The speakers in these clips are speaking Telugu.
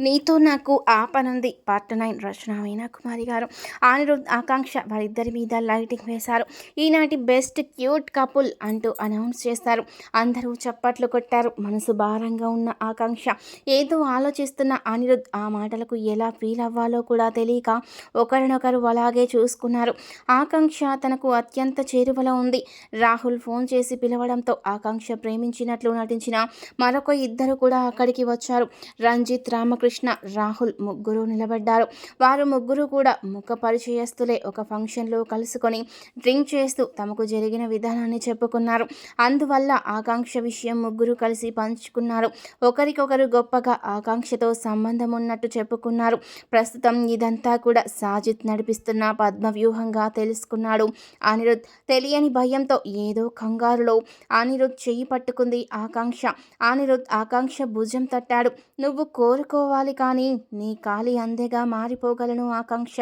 నీతో నాకు ఆ పనుంది పార్ట్ నైన్ రచన మీనాకుమారి గారు. అనిరుద్ ఆకాంక్ష వారిద్దరి మీద లైటింగ్ వేశారు. ఈనాటి బెస్ట్ క్యూట్ కపుల్ అంటూ అనౌన్స్ చేస్తారు. అందరూ చప్పట్లు కొట్టారు. మనసు భారంగా ఉన్న ఆకాంక్ష. ఏదో ఆలోచిస్తున్న అనిరుద్ ఆ మాటలకు ఎలా ఫీల్ అవ్వాలో కూడా తెలియక ఒకరినొకరు అలాగే చూసుకున్నారు. ఆకాంక్ష తనకు అత్యంత చేరువలో ఉంది. రాహుల్ ఫోన్ చేసి పిలవడంతో ఆకాంక్ష ప్రేమించినట్లు నటించిన మరొక ఇద్దరు కూడా అక్కడికి వచ్చారు. రంజిత్ రామకృష్ణ కృష్ణ రాహుల్ ముగ్గురు నిలబడ్డారు. వారు ముగ్గురు కూడా ముఖ పరిచయస్తులే ఒక ఫంక్షన్లో కలుసుకొని డ్రింక్ చేస్తూ తమకు జరిగిన విధానాన్ని చెప్పుకున్నారు. అందువల్ల ఆకాంక్ష విషయం ముగ్గురు కలిసి పంచుకున్నారు. ఒకరికొకరు గొప్పగా ఆకాంక్షతో సంబంధం ఉన్నట్టు చెప్పుకున్నారు. ప్రస్తుతం ఇదంతా కూడా సాజిత్ నడిపిస్తున్న పద్మవ్యూహంగా తెలుసుకున్నాడు అనిరుద్. తెలియని భయంతో ఏదో కంగారులో అనిరుద్ చేయి పట్టుకుంది ఆకాంక్ష. అనిరుద్ ఆకాంక్ష భుజం తట్టాడు. నువ్వు కోరుకో చేసుకోవాలి కానీ నీ కాలి అందెగా మారిపోగలను ఆకాంక్ష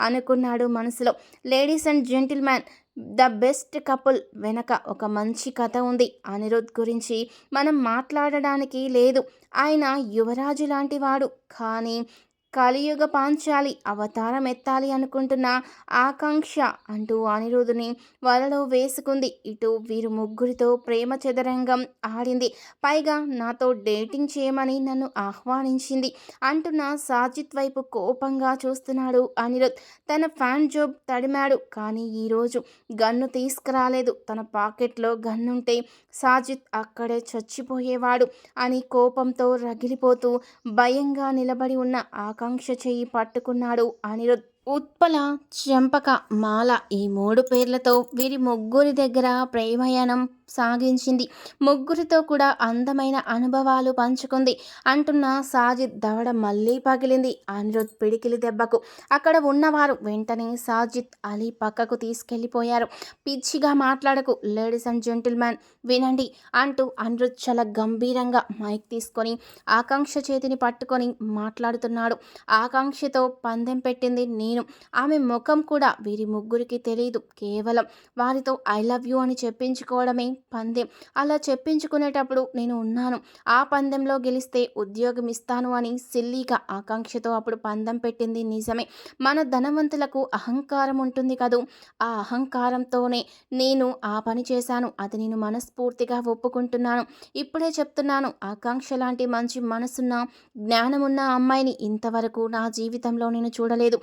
అనుకున్నాడు మనసులో. Ladies and gentleman the best couple వెనక ఒక మంచి కథ ఉంది. అనిరుద్ గురించి మనం మాట్లాడడానికి లేదు. ఆయన యువరాజు లాంటివాడు కానీ కలియుగ పాంచాలి అవతారం ఎత్తాలి అనుకుంటున్న ఆకాంక్ష అంటూ అనిరుధుని వలలో వేసుకుంది. ఇటు వీరు ముగ్గురితో ప్రేమ చదరంగం ఆడింది. పైగా నాతో డేటింగ్ చేయమని నన్ను ఆహ్వానించింది. అంటున్న సాజిత్ వైపు కోపంగా చూస్తున్నాడు అనిరుద్ తన ఫ్యాన్ జోబ్ తడిమాడు. కానీ ఈరోజు గన్ను తీసుకురాలేదు. తన పాకెట్లో గన్నుంటే సాజిత్ అక్కడే చచ్చిపోయేవాడు అని కోపంతో రగిలిపోతూ భయంగా నిలబడి ఉన్న ఆకాంక్ష చెయ్యి పట్టుకున్నాడు. అనిరుద్ ఉత్పల చెంపక మాల ఈ మూడు పేర్లతో వీరి ముగ్గురి దగ్గర ప్రేమయానం సాగించింది. ముగ్గురితో కూడా అందమైన అనుభవాలు పంచుకుంది. అంటున్న సాజిద్ దవడ మళ్ళీ పగిలింది. అనిరుద్ పిడికిలి దెబ్బకు. అక్కడ ఉన్నవారు వెంటనే సాజిద్ అలీ పక్కకు తీసుకెళ్ళిపోయారు పిచ్చిగా మాట్లాడకు లేడీస్ అండ్ జెంటిల్మెన్ వినండి అంటూ అనిరుద్ చాలా గంభీరంగా మైక్ తీసుకొని ఆకాంక్ష చేతిని పట్టుకొని మాట్లాడుతున్నాడు. ఆకాంక్షతో పందెం పెట్టింది నేను. ఆమె ముఖం కూడా వీరి ముగ్గురికి తెలియదు కేవలం వారితో ఐ లవ్ యూ అని చెప్పించుకోవడమే పందెం. అలా చెప్పించుకునేటప్పుడు నేను ఉన్నాను. ఆ పందెంలో గెలిస్తే ఉద్యోగం ఇస్తాను అని సిల్లీగా ఆకాంక్షతో అప్పుడు పందెం పెట్టింది నిజమే. మన ధనవంతులకు అహంకారం ఉంటుంది కదూ? ఆ అహంకారంతోనే నేను ఆ పని చేశాను. అది నేను మనస్ఫూర్తిగా ఒప్పుకుంటున్నాను. ఇప్పుడే చెప్తున్నాను ఆకాంక్ష లాంటి మంచి మనసున్న జ్ఞానమున్న అమ్మాయిని ఇంతవరకు నా జీవితంలో నేను చూడలేదు.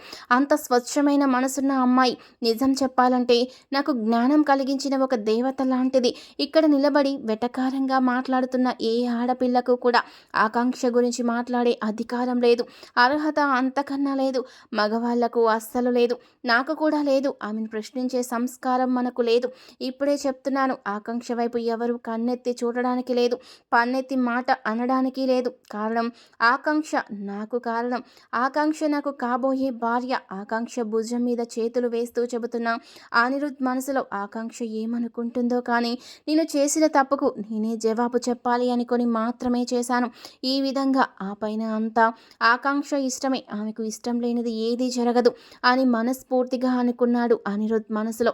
అంత స్వచ్ఛమైన మనసున్న అమ్మాయి. నిజం చెప్పాలంటే నాకు జ్ఞానం కలిగించిన ఒక దేవత లాంటిది. ఇక్కడ నిలబడి వెటకారంగా మాట్లాడుతున్న ఏ ఆడపిల్లకు కూడా ఆకాంక్ష గురించి మాట్లాడే అధికారం లేదు. అర్హత అంతకన్నా లేదు. మగవాళ్ళకు అస్సలు లేదు. నాకు కూడా లేదు. ఆమెను ప్రశ్నించే సంస్కారం మనకు లేదు. ఇప్పుడే చెప్తున్నాను ఆకాంక్ష వైపు ఎవరు కన్నెత్తి చూడడానికి లేదు. పన్నెత్తి మాట అనడానికి లేదు. కారణం ఆకాంక్ష నాకు కారణం. ఆకాంక్ష నాకు కాబోయే భార్య ఆకాంక్ష భుజం మీద చేతులు వేస్తూ చెబుతున్నా అనిరుద్ మనసులో ఆకాంక్ష ఏమనుకుంటుందో కానీ నేను చేసిన తప్పుకు నేనే జవాబు చెప్పాలి అనుకొని మాత్రమే చేశాను. ఈ విధంగా ఆ పైన అంతా ఆకాంక్ష ఇష్టమే. ఆమెకు ఇష్టం లేనిది ఏదీ జరగదు అని మనస్ఫూర్తిగా అనుకున్నాడు అనిరుద్ మనసులో.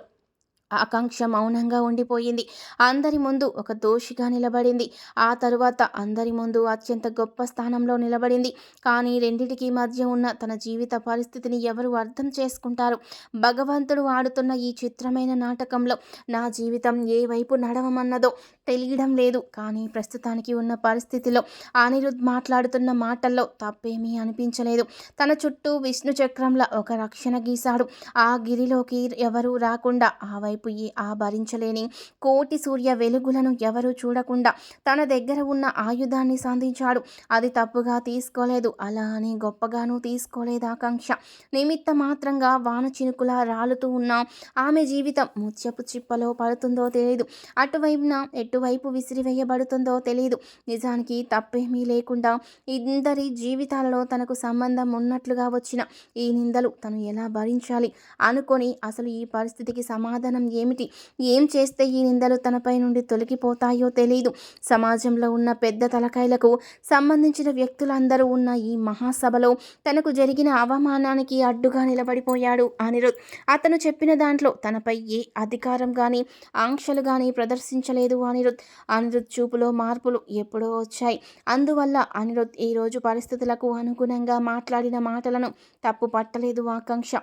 ఆకాంక్ష మౌనంగా ఉండిపోయింది. అందరి ముందు ఒక దోషిగా నిలబడింది. ఆ తరువాత అందరి ముందు అత్యంత గొప్ప స్థానంలో నిలబడింది. కానీ రెండిటికి మధ్య ఉన్న తన జీవిత పరిస్థితిని ఎవరు అర్థం చేసుకుంటారు? భగవంతుడు ఆడుతున్న ఈ చిత్రమైన నాటకంలో నా జీవితం ఏ వైపు నడవమన్నదో తెలియడం లేదు. కానీ ప్రస్తుతానికి ఉన్న పరిస్థితిలో అనిరుద్ మాట్లాడుతున్న మాటల్లో తప్పేమీ అనిపించలేదు. తన చుట్టూ విష్ణు చక్రంలో ఒక రక్షణ గీశాడు. ఆ గిరిలోకి ఎవరూ రాకుండా ఆ వైపు ఆ భరించలేని కోటి సూర్య వెలుగులను ఎవరూ చూడకుండా తన దగ్గర ఉన్న ఆయుధాన్ని సాధించాడు. అది తప్పుగా తీసుకోలేదు. అలా అని గొప్పగాను తీసుకోలేదు ఆకాంక్ష. నిమిత్త మాత్రంగా వాన చినుకులా రాలుతూ ఉన్న ఆమె జీవితం ముత్యపు చిప్పలో పడుతుందో తెలియదు అటువైపున ఎటు ఎటువైపు విసిరివేయబడుతుందో తెలియదు నిజానికి తప్పేమీ లేకుండా ఇద్దరి జీవితాలలో తనకు సంబంధం ఉన్నట్లుగా వచ్చిన ఈ నిందలు తను ఎలా భరించాలి? అనుకొని అసలు ఈ పరిస్థితికి సమాధానం ఏమిటి? ఏం చేస్తే ఈ నిందలు తనపై నుండి తొలగిపోతాయో తెలియదు సమాజంలో ఉన్న పెద్ద తలకాయలకు సంబంధించిన వ్యక్తులందరూ ఉన్న ఈ మహాసభలో తనకు జరిగిన అవమానానికి అడ్డుగా నిలబడిపోయాడు అనిరుద్. అతను చెప్పిన దాంట్లో తనపై ఏ అధికారం కానీ ఆంక్షలు కానీ ప్రదర్శించలేదు అని అనిరుద్ అనిరుద్ చూపులో మార్పులు ఎప్పుడో వచ్చాయి. అందువల్ల అనిరుద్ ఈరోజు పరిస్థితులకు అనుగుణంగా మాట్లాడిన మాటలను తప్పు పట్టలేదు ఆకాంక్ష.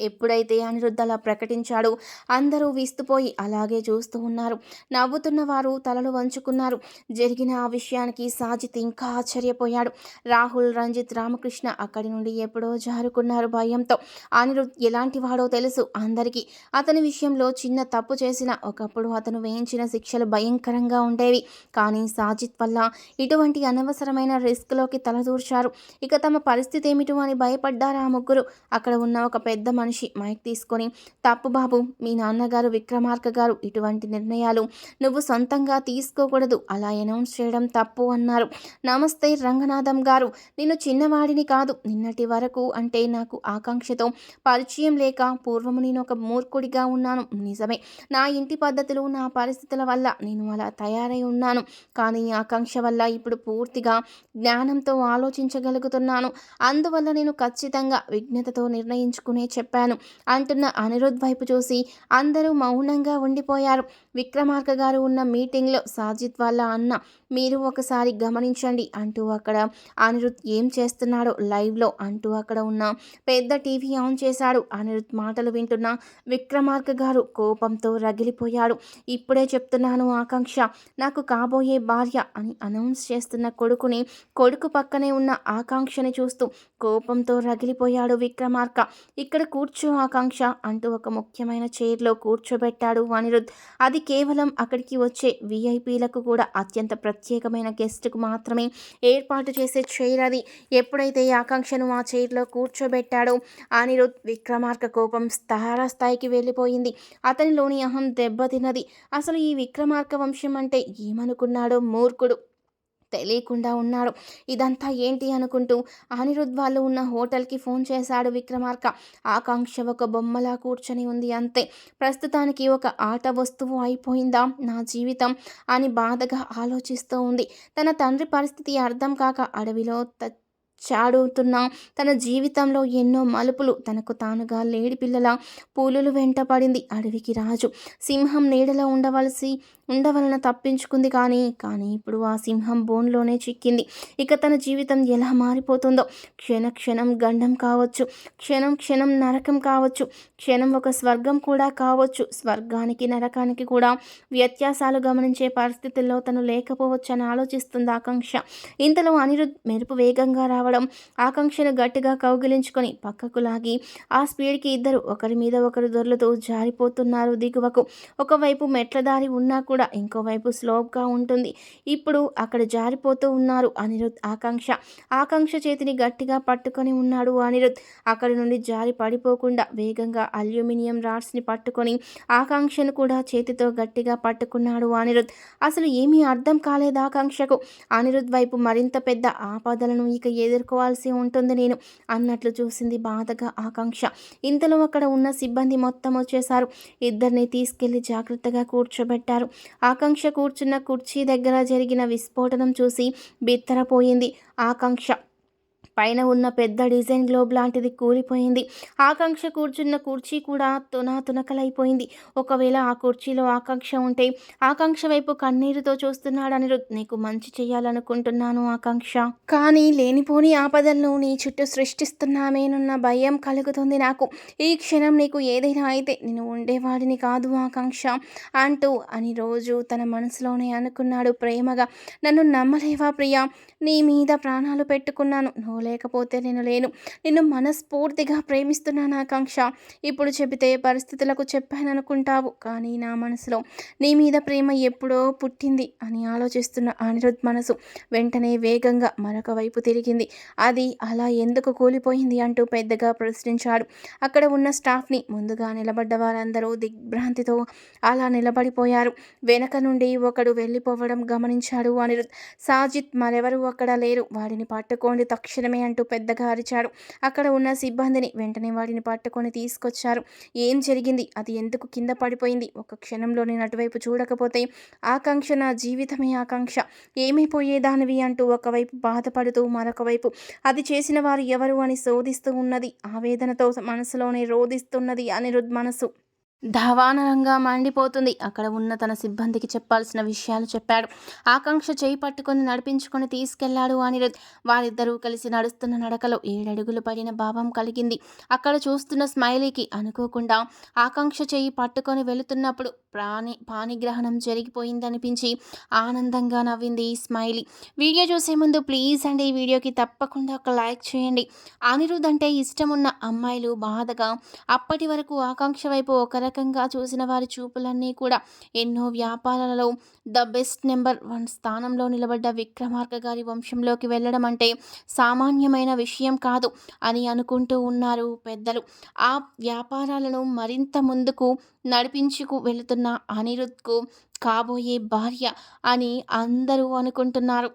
ఎప్పుడైతే అనిరుద్ధ అలా ప్రకటించాడో అందరూ విస్తుపోయి అలాగే చూస్తూ ఉన్నారు. నవ్వుతున్న వారు తలలు వంచుకున్నారు. జరిగిన ఆ విషయానికి సాజిత్ ఇంకా ఆశ్చర్యపోయాడు. రాహుల్ రంజిత్ రామకృష్ణ అక్కడి నుండి ఎప్పుడో జారుకున్నారు భయంతో. అనిరుద్ ఎలాంటి వాడో తెలుసు అందరికీ. అతని విషయంలో చిన్న తప్పు చేసిన ఒకప్పుడు అతను వేయించిన శిక్షలు భయంకరంగా ఉండేవి. కానీ సాజిత్ వల్ల ఇటువంటి అనవసరమైన రిస్క్లోకి తలదూర్చారు. ఇక తమ పరిస్థితి ఏమిటో అని భయపడ్డారు ఆ ముగ్గురు. అక్కడ ఉన్న ఒక పెద్ద మనిషి మైక్ తీసుకొని తప్పు బాబు మీ నాన్నగారు విక్రమార్క గారు ఇటువంటి నిర్ణయాలు నువ్వు సొంతంగా తీసుకోకూడదు అలా అనౌన్స్ చేయడం తప్పు అన్నారు. నమస్తే రంగనాథం గారు నేను చిన్నవాడిని కాదు నిన్నటి వరకు అంటే నాకు ఆకాంక్షతో పరిచయం లేక పూర్వము నేను ఒక మూర్ఖుడిగా ఉన్నాను. నిజమే నా ఇంటి పద్ధతులు నా పరిస్థితుల వల్ల నేను అలా తయారై ఉన్నాను. కానీ ఆకాంక్ష వల్ల ఇప్పుడు పూర్తిగా జ్ఞానంతో ఆలోచించగలుగుతున్నాను. అందువల్ల నేను ఖచ్చితంగా విజ్ఞతతో నిర్ణయించుకునే చెప్పాను. అంటున్న అనిరుద్ వైపు చూసి అందరూ మౌనంగా ఉండిపోయారు. విక్రమార్క గారు ఉన్న మీటింగ్లో సాజిద్ వాళ్ళ అన్న మీరు ఒకసారి గమనించండి అంటూ అక్కడ అనిరుద్ ఏం చేస్తున్నాడో లైవ్లో అంటూ అక్కడ ఉన్న పెద్ద టీవీ ఆన్ చేశాడు. అనిరుద్ మాటలు వింటున్న విక్రమార్క గారు కోపంతో రగిలిపోయాడు. ఇప్పుడే చెప్తున్నాను ఆకాంక్ష నాకు కాబోయే భార్య అని అనౌన్స్ చేస్తున్న కొడుకుని కొడుకు పక్కనే ఉన్న ఆకాంక్షని చూస్తూ కోపంతో రగిలిపోయాడు విక్రమార్క. ఇక్కడ కూర్చో ఆకాంక్ష అంటూ ఒక ముఖ్యమైన చైర్లో కూర్చోబెట్టాడు అనిరుద్ అది కేవలం అక్కడికి వచ్చే విఐపీలకు కూడా అత్యంత ప్రత్యేకమైన గెస్ట్కు మాత్రమే ఏర్పాటు చేసే చైర్ అది. ఎప్పుడైతే ఆకాంక్షను ఆ చైర్లో కూర్చోబెట్టాడో అనిరుద్ధ్ విక్రమార్క కోపం స్థాయికి వెళ్ళిపోయింది. అతనిలోని అహం దెబ్బతిన్నది. అసలు ఈ విక్రమార్క వంశం అంటే ఏమనుకున్నాడో మూర్ఖుడు. తెలియకుండా ఉన్నాడు ఇదంతా ఏంటి అనుకుంటూ అనిరుద్ వాళ్ళు ఉన్న హోటల్కి ఫోన్ చేశాడు విక్రమార్క. ఆకాంక్ష ఒక బొమ్మలా కూర్చొని ఉంది అంతే. ప్రస్తుతానికి ఒక ఆట వస్తువు అయిపోయిందా? నా జీవితం అని బాధగా ఆలోచిస్తూ ఉంది. తన తండ్రి పరిస్థితి అర్థం కాక అడవిలో చాడుతున్న. తన జీవితంలో ఎన్నో మలుపులు తనకు తానుగా లేడి పిల్లల పూలులు వెంట పడింది. అడవికి రాజు. సింహం నీడలో ఉండవలసి ఉండవలన తప్పించుకుంది కానీ కానీ ఇప్పుడు ఆ సింహం బోన్లోనే చిక్కింది. ఇక తన జీవితం ఎలా మారిపోతుందో. క్షణ క్షణం గండం కావచ్చు. క్షణం క్షణం నరకం కావచ్చు. క్షణం ఒక స్వర్గం కూడా కావచ్చు. స్వర్గానికి నరకానికి కూడా వ్యత్యాసాలు గమనించే పరిస్థితుల్లో తను లేకపోవచ్చు అని ఆలోచిస్తుంది ఆకాంక్ష. ఇంతలో అనిరుద్ మెరుపు వేగంగా రావడం ఆకాంక్షను గట్టిగా కౌగిలించుకొని పక్కకు లాగి ఆ స్పీడ్కి ఇద్దరు ఒకరి మీద ఒకరు దొర్లుతూ జారిపోతున్నారు దిగువకు. ఒకవైపు మెట్ల దారి ఉన్నా కూడా ఇంకోవైపు స్లోప్గా ఉంటుంది. ఇప్పుడు అక్కడ జారిపోతూ ఉన్నారు అనిరుద్ ఆకాంక్ష. ఆకాంక్ష చేతిని గట్టిగా పట్టుకొని ఉన్నాడు అనిరుద్. అక్కడి నుండి జారి పడిపోకుండా వేగంగా అల్యూమినియం రాడ్స్ని పట్టుకొని ఆకాంక్షను కూడా చేతితో గట్టిగా పట్టుకున్నాడు అనిరుద్. అసలు ఏమీ అర్థం కాలేదు ఆకాంక్షకు. అనిరుద్ వైపు మరింత పెద్ద ఆపదలను ఇక ఎదుర్కోవాల్సి ఉంటుంది నేను అన్నట్లు చూసింది బాధగా ఆకాంక్ష. ఇంతలో అక్కడ ఉన్న సిబ్బంది మొత్తం వచ్చేశారు. ఇద్దరిని తీసుకెళ్ళి జాగ్రత్తగా కూర్చోబెట్టారు. ఆకాంక్ష కూర్చున్న కుర్చీ దగ్గర జరిగిన విస్ఫోటనం చూసి బిత్తరపోయింది ఆకాంక్ష. పైన ఉన్న పెద్ద డిజైన్ గ్లోబ్ లాంటిది కూలిపోయింది. ఆకాంక్ష కూర్చున్న కుర్చీ కూడా తునా తునకలైపోయింది. ఒకవేళ ఆ కుర్చీలో ఆకాంక్ష ఉంటే ఆకాంక్ష వైపు కన్నీరుతో చూస్తున్నాడని నీకు మంచి చేయాలనుకుంటున్నాను ఆకాంక్ష. కానీ లేనిపోని ఆపదలను నీ చుట్టూ సృష్టిస్తున్నామేనున్న భయం కలుగుతుంది నాకు. ఈ క్షణం నీకు ఏదైనా అయితే నేను ఉండేవాడిని కాదు ఆకాంక్ష అంటూ అని రోజు తన మనసులోనే అనుకున్నాడు ప్రేమగా. నన్ను నమ్మలేవా ప్రియా? నీ మీద ప్రాణాలు పెట్టుకున్నాను. నువ్వు లేకపోతే నేను లేను. నిన్ను మనస్ఫూర్తిగా ప్రేమిస్తున్నాను ఆకాంక్ష. ఇప్పుడు చెబితే పరిస్థితులకు చెప్పాను అనుకుంటావు కానీ నా మనసులో నీ మీద ప్రేమ ఎప్పుడో పుట్టింది అని ఆలోచిస్తున్న అనిరుద్ మనసు వెంటనే వేగంగా మరొక వైపు తిరిగింది. అది అలా ఎందుకు కూలిపోయింది అంటూ పెద్దగా ప్రశ్నించాడు. అక్కడ ఉన్న స్టాఫ్ని ముందుగా నిలబడ్డ వారందరూ దిగ్భ్రాంతితో అలా నిలబడిపోయారు. వెనక నుండి ఒకడు వెళ్ళిపోవడం గమనించాడు అనిరుద్ సాజిత్ మరెవరు అక్కడ లేరు. వాడిని పట్టుకోండి తక్షణమే మాత్రమే అంటూ పెద్దగా అరిచాడు. అక్కడ ఉన్న సిబ్బందిని వెంటనే వాడిని పట్టుకొని తీసుకొచ్చారు. ఏం జరిగింది? అది ఎందుకు కింద పడిపోయింది? ఒక క్షణంలో నేను అటువైపు చూడకపోతే ఆకాంక్ష నా జీవితమే ఆకాంక్ష. ఏమైపోయేదానివి అంటూ ఒకవైపు బాధపడుతూ మరొక వైపు. అది చేసిన వారు ఎవరు అని శోధిస్తూ ఉన్నది. ఆవేదనతో మనసులోనే రోధిస్తున్నది అనిరుద్ మనసు. ధవానరంగా మండిపోతుంది. అక్కడ ఉన్న తన సిబ్బందికి చెప్పాల్సిన విషయాలు చెప్పాడు. ఆకాంక్ష చేయి పట్టుకొని నడిపించుకొని తీసుకెళ్ళాడు అనిరుద్. వారిద్దరూ కలిసి నడుస్తున్న నడకలో ఏడడుగులు పడిన భావం కలిగింది. అక్కడ చూస్తున్న స్మైలీకి అనుకోకుండా ఆకాంక్ష చేయి పట్టుకొని వెళుతున్నప్పుడు ప్రాణి పాణిగ్రహణం జరిగిపోయిందనిపించి ఆనందంగా నవ్వింది ఈ స్మైలీ. వీడియో చూసే ముందు ప్లీజ్ అండి ఈ వీడియోకి తప్పకుండా ఒక లైక్ చేయండి. అనిరుద్ అంటే ఇష్టమున్న అమ్మాయిలు బాధగా అప్పటి వరకు ఆకాంక్ష వైపు ఒకరు రకంగా చూసిన వారి చూపులన్నీ కూడా ఎన్నో వ్యాపారాలలో ద బెస్ట్ నెంబర్ వన్ స్థానంలో నిలబడ్డ విక్రమార్క గారి వంశంలోకి వెళ్ళడం అంటే సామాన్యమైన విషయం కాదు అని అనుకుంటూ ఉన్నారు పెద్దలు. ఆ వ్యాపారాలను మరింత ముందుకు నడిపించుకు వెళుతున్న అనిరుద్కు కాబోయే భార్య అని అందరూ అనుకుంటున్నారు.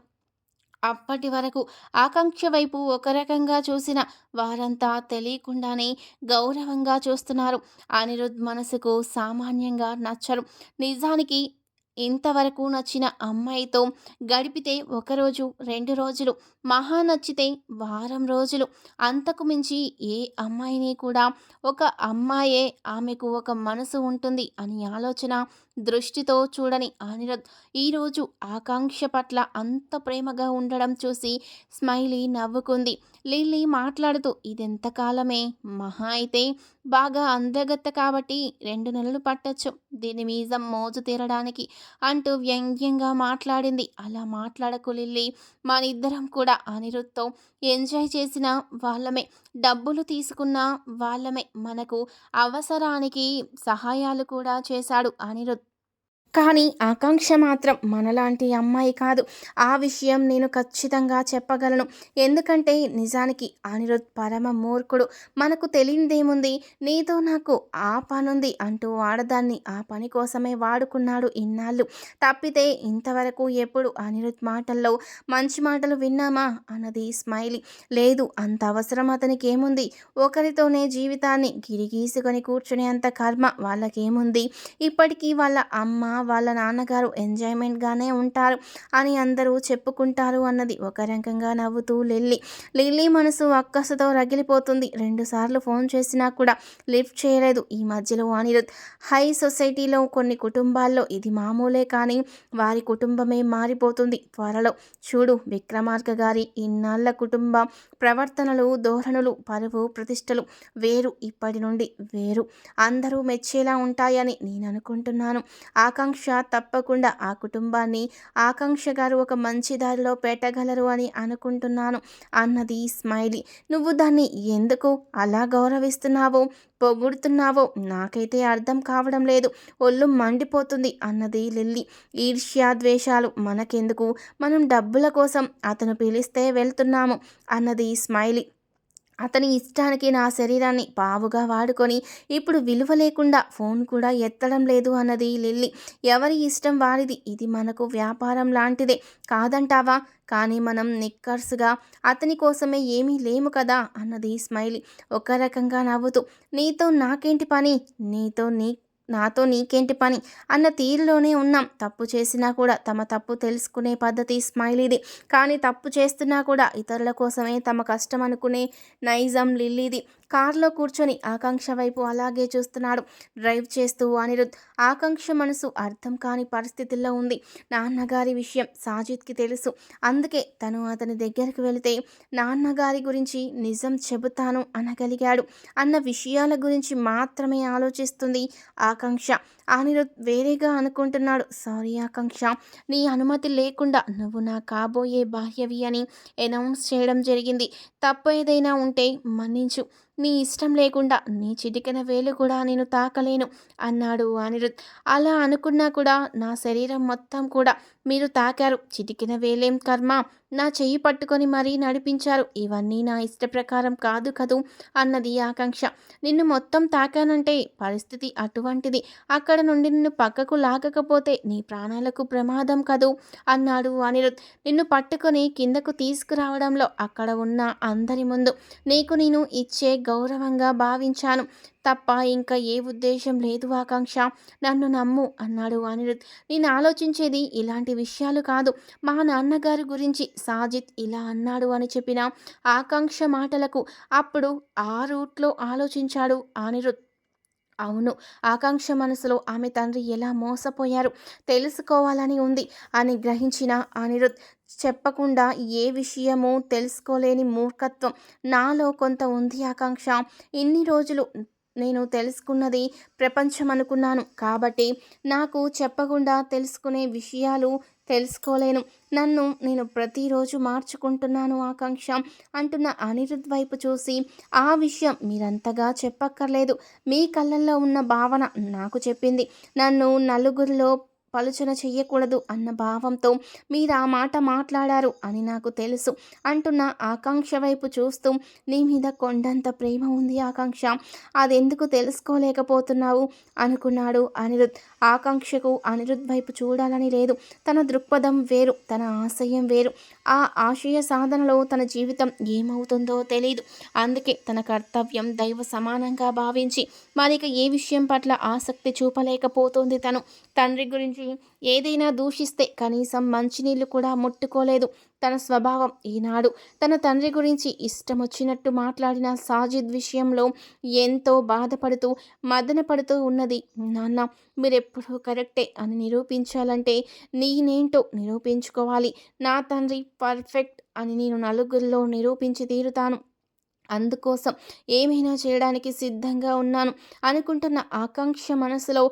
అప్పటి వరకు ఆకాంక్ష వైపు ఒక రకంగా చూసిన వారంతా తెలియకుండానే గౌరవంగా చూస్తున్నారు. అనిరుద్ మనసుకు సామాన్యంగా నచ్చరు. నిజానికి ఇంతవరకు నచ్చిన అమ్మాయితో గడిపితే ఒకరోజు రెండు రోజులు మహా నచ్చితే వారం రోజులు. అంతకు మించి ఏ అమ్మాయిని కూడా ఒక అమ్మాయే ఆమెకు ఒక మనసు ఉంటుంది అని ఆలోచన దృష్టితో చూడని అనిరుద్ ఈరోజు ఆకాంక్ష పట్ల అంత ప్రేమగా ఉండడం చూసి స్మైలీ నవ్వుకుంది. లిల్లీ మాట్లాడుతూ ఇదెంతకాలమే? మహా అయితే బాగా అందగత్త కాబట్టి రెండు నెలలు పట్టచ్చు. దీని మీద మోజు తీరడానికి అంటూ వ్యంగ్యంగా మాట్లాడింది. అలా మాట్లాడకు లిల్లీ. మనిద్దరం కూడా అనిరుద్తో ఎంజాయ్ చేసిన వాళ్ళమే. డబ్బులు తీసుకున్న వాళ్ళమే. మనకు అవసరానికి సహాయాలు కూడా చేశాడు అనిరుద్. కానీ ఆకాంక్ష మాత్రం మనలాంటి అమ్మాయి కాదు. ఆ విషయం నేను ఖచ్చితంగా చెప్పగలను. ఎందుకంటే నిజానికి అనిరుద్ పరమ మూర్ఖుడు. మనకు తెలియదేముంది నీతో నాకు ఆ పనుంది అంటూ వాడదాన్ని ఆ పని కోసమే వాడుకున్నాడు ఇన్నాళ్ళు. తప్పితే ఇంతవరకు ఎప్పుడు అనిరుద్ మాటల్లో మంచి మాటలు విన్నామా అన్నది స్మైలీ. లేదు అంత అవసరం అతనికి ఏముంది ఒకరితోనే జీవితాన్ని గిరిగీసుకొని కూర్చునే అంత కర్మ వాళ్ళకేముంది? ఇప్పటికీ వాళ్ళ అమ్మ వాళ్ళ నాన్నగారు ఎంజాయ్మెంట్గానే ఉంటారు అని అందరూ చెప్పుకుంటారు అన్నది. ఒక రకంగా నవ్వుతూ లిల్లీ. లిల్లీ మనసు అక్కసతో రగిలిపోతుంది. రెండుసార్లు ఫోన్ చేసినా కూడా లిఫ్ట్ చేయలేదు. ఈ మధ్యలో అనిరుద్ హై సొసైటీలో కొన్ని కుటుంబాల్లో ఇది మామూలే కానీ వారి కుటుంబమే మారిపోతుంది. త్వరలో చూడు విక్రమార్క గారి ఇన్నాళ్ళ కుటుంబ ప్రవర్తనలు ధోరణులు పరువు ప్రతిష్టలు వేరు ఇప్పటి నుండి వేరు. అందరూ మెచ్చేలా ఉంటాయని నేను అనుకుంటున్నాను. ఆకాంక్ష ఆకాంక్ష తప్పకుండా ఆ కుటుంబాన్ని ఆకాంక్ష గారు ఒక మంచి దారిలో పెట్టగలరు అని అనుకుంటున్నాను అన్నది స్మైలీ. నువ్వు దాన్ని ఎందుకు అలా గౌరవిస్తున్నావో పొగుడుతున్నావో నాకైతే అర్థం కావడం లేదు. ఒళ్ళు మండిపోతుంది అన్నది లిల్లీ. ఈర్ష్యాద్వేషాలు మనకెందుకు? మనం డబ్బుల కోసం అతను పిలిస్తే వెళ్తున్నాము అన్నది స్మైలీ. అతని ఇష్టానికి నా శరీరాన్ని పావుగా వాడుకొని ఇప్పుడు విలువ లేకుండా ఫోన్ కూడా ఎత్తడం లేదు అన్నది లిల్లీ. ఎవరి ఇష్టం వారిది? ఇది మనకు వ్యాపారం లాంటిదే. కాదంటావా? కానీ మనం నిక్కర్స్గా అతని కోసమే ఏమీ లేము కదా? అన్నది స్మైలీ. ఒక రకంగా నవ్వుతూ నీతో నాకేంటి పని? నీతో నీ నాతో నీకేంటి పని? అన్న తీరులోనే ఉన్నాం. తప్పు చేసినా కూడా తమ తప్పు తెలుసుకునే పద్ధతి స్మైలీది. కానీ తప్పు చేస్తున్నా కూడా ఇతరుల కోసమే తమ కష్టం అనుకునే నైజం లిల్లీది. కారులో కూర్చొని ఆకాంక్ష వైపు అలాగే చూస్తున్నాడు. డ్రైవ్ చేస్తూ అనిరుద్. ఆకాంక్ష మనసు అర్థం కాని పరిస్థితుల్లో ఉంది. నాన్నగారి విషయం సాజిద్కి తెలుసు. అందుకే తను అతని దగ్గరికి వెళితే నాన్నగారి గురించి నిజం చెబుతాను అనగలిగాడు. అన్న విషయాల గురించి మాత్రమే ఆలోచిస్తుంది ఆకాంక్ష. అనిరుద్ వేరేగా అనుకుంటున్నాడు. సారీ ఆకాంక్ష నీ అనుమతి లేకుండా నువ్వు నా కాబోయే బాహ్యవి అని అనౌన్స్ చేయడం జరిగింది. తప్పు ఏదైనా ఉంటే మన్నించు. నీ ఇష్టం లేకుండా నీ చిటికెన వేలు కూడా నేను తాకలేను అన్నాడు అనిరుద్. అలా అనుకున్నా కూడా నా శరీరం మొత్తం కూడా మీరు తాకారు. చిటికిన వేలేం కర్మ? నా చెయ్యి పట్టుకొని మరీ నడిపించారు. ఇవన్నీ నా ఇష్ట ప్రకారం కాదు కదూ అన్నది ఆకాంక్ష. నిన్ను మొత్తం తాకానంటే పరిస్థితి అటువంటిది. అక్కడ నుండి నిన్ను పక్కకు లాగకపోతే నీ ప్రాణాలకు ప్రమాదం కదూ అన్నాడు అనిరుద్. నిన్ను పట్టుకొని కిందకు తీసుకురావడంలో అక్కడ ఉన్న అందరి ముందు నీకు నేను ఇచ్చే గౌరవంగా భావించాను. తప్ప ఇంకా ఏ ఉద్దేశం లేదు ఆకాంక్ష. నన్ను నమ్ము అన్నాడు అనిరుద్. నేను ఆలోచించేది ఇలాంటి విషయాలు కాదు. మా నాన్నగారి గురించి సాజిత్ ఇలా అన్నాడు అని చెప్పిన ఆకాంక్ష మాటలకు అప్పుడు ఆ రూట్లో ఆలోచించాడు అనిరుద్. అవును. ఆకాంక్ష మనసులో ఆమె తండ్రి ఎలా మోసపోయారు? తెలుసుకోవాలని ఉంది అని గ్రహించిన అనిరుద్ చెప్పకుండా ఏ విషయమూ తెలుసుకోలేని మూర్ఖత్వం. నాలో కొంత ఉంది ఆకాంక్ష. ఇన్ని రోజులు నేను తెలుసుకున్నది ప్రపంచం అనుకున్నాను. కాబట్టి నాకు చెప్పకుండా తెలుసుకునే విషయాలు తెలుసుకోలేను. నన్ను నేను ప్రతిరోజు మార్చుకుంటున్నాను ఆకాంక్ష అంటున్న అనిరుద్ వైపు చూసి ఆ విషయం మీరంతగా చెప్పక్కర్లేదు. మీ కళ్ళల్లో ఉన్న భావన నాకు చెప్పింది. నన్ను నలుగురిలో పలుచన చెయ్యకూడదు అన్న భావంతో మీరు ఆ మాట మాట్లాడారు అని నాకు తెలుసు అంటున్న ఆకాంక్ష వైపు చూస్తూ నీ మీద కొండంత ప్రేమ ఉంది ఆకాంక్ష. అదెందుకు తెలుసుకోలేకపోతున్నావు? అనుకున్నాడు అనిరుద్. ఆకాంక్షకు అనిరుద్ వైపు చూడాలని లేదు. తన దృక్పథం వేరు తన ఆశయం వేరు. ఆ ఆశయ సాధనలో తన జీవితం ఏమవుతుందో తెలియదు అందుకే తన కర్తవ్యం దైవ సమానంగా భావించి మరిక ఏ విషయం పట్ల ఆసక్తి చూపలేకపోతుంది తను. తండ్రి గురించి ఏదైనా దూషిస్తే కనీసం మంచినీళ్ళు కూడా ముట్టుకోలేదు. తన స్వభావం ఈనాడు. తన తండ్రి గురించి ఇష్టం వచ్చినట్టు మాట్లాడిన సాజిద్ విషయంలో ఎంతో బాధపడుతూ మదన పడుతూ ఉన్నది. నాన్న మీరెప్పుడూ కరెక్టే అని నిరూపించాలంటే నేనేంటో నిరూపించుకోవాలి. నా తండ్రి పర్ఫెక్ట్ అని నేను నలుగురిలో నిరూపించి తీరుతాను. అందుకోసం ఏమైనా చేయడానికి సిద్ధంగా ఉన్నాను అనుకుంటున్న ఆకాంక్ష మనసులో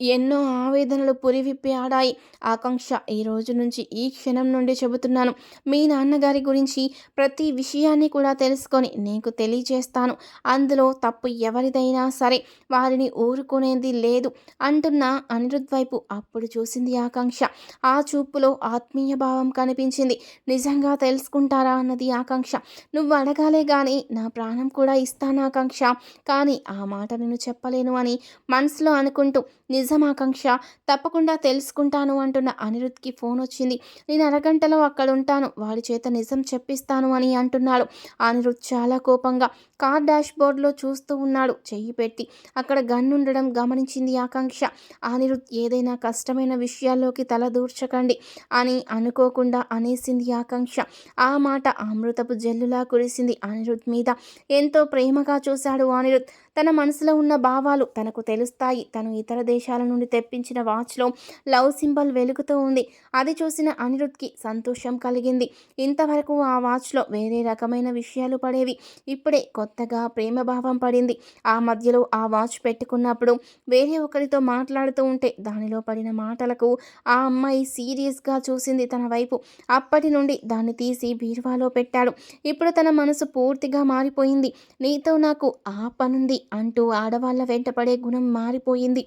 ఎన్నో ఆవేదనలు పురివిప్పి ఆడాయి. ఆకాంక్ష ఈ రోజు నుంచి ఈ క్షణం నుండి చెబుతున్నాను. మీ నాన్నగారి గురించి ప్రతి విషయాన్ని కూడా తెలుసుకొని నీకు తెలియజేస్తాను. అందులో తప్పు ఎవరిదైనా సరే వారిని ఊరుకునేది లేదు అంటున్న అనిరుద్ వైపు అప్పుడు చూసింది ఆకాంక్ష. ఆ చూపులో ఆత్మీయ భావం కనిపించింది. నిజంగా తెలుసుకుంటారా అన్నది ఆకాంక్ష. నువ్వు అడగాలే కానీ నా ప్రాణం కూడా ఇస్తాను ఆకాంక్ష. కానీ ఆ మాట నేను చెప్పలేను అని మనసులో అనుకుంటూ నిజం ఆకాంక్ష తప్పకుండా తెలుసుకుంటాను అంటున్న అనిరుద్ధ్కి ఫోన్ వచ్చింది. నేను అరగంటలో అక్కడ ఉంటాను వాడి చేత నిజం చెప్పిస్తాను అని అంటున్నాడు. అనిరుద్ చాలా కోపంగా కార్ డాష్ బోర్డ్లో చూస్తూ ఉన్నాడు. చెయ్యి పెట్టి అక్కడ గన్నుండడం ఉండడం గమనించింది ఆకాంక్ష. అనిరుద్ ఏదైనా కష్టమైన విషయాల్లోకి తలదూర్చకండి అని అనుకోకుండా అనేసింది ఆకాంక్ష. ఆ మాట అమృతపు జల్లులా కురిసింది అనిరుద్ధ్ మీద. ఎంతో ప్రేమగా చూశాడు అనిరుద్ధ్. తన మనసులో ఉన్న భావాలు తనకు తెలుస్తాయి. తను ఇతర దేశాల నుండి తెప్పించిన వాచ్లో లవ్ సింబల్ వెలుగుతూ ఉంది. అది చూసిన అనిరుద్ధ్కి సంతోషం కలిగింది. ఇంతవరకు ఆ వాచ్లో వేరే రకమైన విషయాలు పడేవి. ఇప్పుడే కొత్తగా ప్రేమభావం పడింది. ఆ మధ్యలో ఆ వాచ్ పెట్టుకున్నప్పుడు వేరే ఒకరితో మాట్లాడుతూ ఉంటే దానిలో పడిన మాటలకు ఆ అమ్మాయి సీరియస్గా చూసింది తన వైపు. అప్పటి నుండి దాన్ని తీసి బీరువాలో పెట్టాడు. ఇప్పుడు తన మనసు పూర్తిగా మారిపోయింది. నీతో నాకు ఆ పనుంది అంటూ ఆడవాళ్ళ వెంటపడే గుణం మారిపోయింది.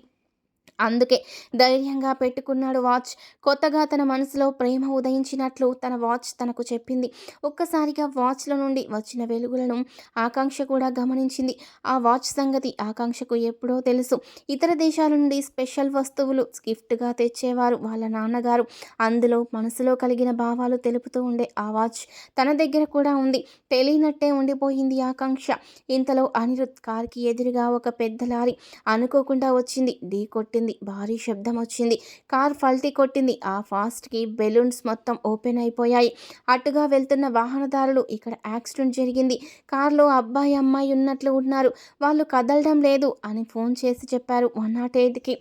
అందుకే ధైర్యంగా పెట్టుకున్నాడు వాచ్. కొత్తగా తన మనసులో ప్రేమ ఉదయించినట్లు తన వాచ్ తనకు చెప్పింది. ఒక్కసారిగా వాచ్ల నుండి వచ్చిన వెలుగులను ఆకాంక్ష కూడా గమనించింది. ఆ వాచ్ సంగతి ఆకాంక్షకు ఎప్పుడో తెలుసు. ఇతర దేశాల నుండి స్పెషల్ వస్తువులు గిఫ్ట్గా తెచ్చేవారు వాళ్ళ నాన్నగారు. అందులో మనసులో కలిగిన భావాలు తెలుపుతూ ఉండే ఆ వాచ్ తన దగ్గర కూడా ఉంది. తెలియనట్టే ఉండిపోయింది ఆకాంక్ష. ఇంతలో అనిరుద్ కార్కి ఎదురుగా ఒక పెద్ద లారీ అనుకోకుండా వచ్చింది. ఢీ కొట్టింది. కొట్టింది భారీ శబ్దం వచ్చింది. కార్ ఫల్టీ కొట్టింది. ఆ ఫాస్ట్కి బెలూన్స్ మొత్తం ఓపెన్ అయిపోయాయి. అటుగా వెళ్తున్న వాహనదారులు ఇక్కడ యాక్సిడెంట్ జరిగింది. కార్లో అబ్బాయి అమ్మాయి ఉన్నట్లు ఉన్నారు. వాళ్ళు కదలడం లేదు అని ఫోన్ చేసి చెప్పారు వన్ నాట్ ఎయిట్కి.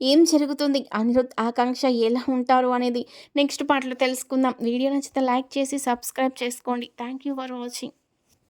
ఏం జరుగుతుంది? అనిరుద్ ఆకాంక్ష ఎలా ఉంటారు అనేది నెక్స్ట్ పాటలో తెలుసుకుందాం. వీడియో నచ్చితే లైక్ చేసి సబ్స్క్రైబ్ చేసుకోండి. Thank you for watching.